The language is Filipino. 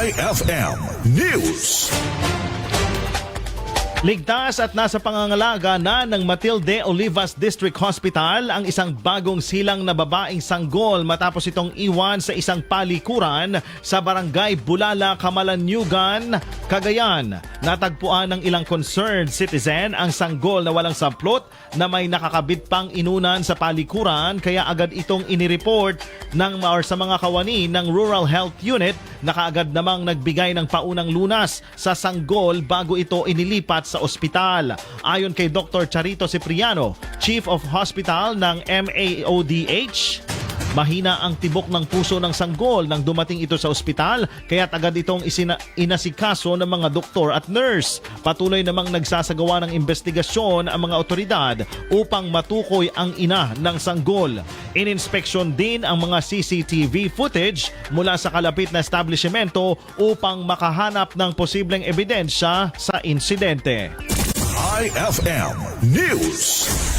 IFM News. Ligtas at nasa pangangalaga na ng Matilde Olivas District Hospital ang isang bagong silang na babaeng sanggol matapos itong iwan sa isang palikuran sa barangay Bulala, Kamalanyugan, Cagayan. Natagpuan ng ilang concerned citizen ang sanggol na walang saplot na may nakakabit pang inunan sa palikuran kaya agad itong inireport ng or sa mga kawani ng Rural Health Unit na kaagad namang nagbigay ng paunang lunas sa sanggol bago ito inilipat sa ospital. Ayon kay Dr. Charito Cipriano, Chief of Hospital ng MAODH, Mahina ang tibok ng puso ng sanggol nang dumating ito sa ospital kaya agad itong isina- inasikaso ng mga doktor at nurse. Patuloy namang nagsasagawa ng investigasyon ang mga otoridad upang matukoy ang ina ng sanggol. Ininspeksyon din ang mga CCTV footage mula sa kalapit na establishmento upang makahanap ng posibleng ebidensya sa insidente. IFM News.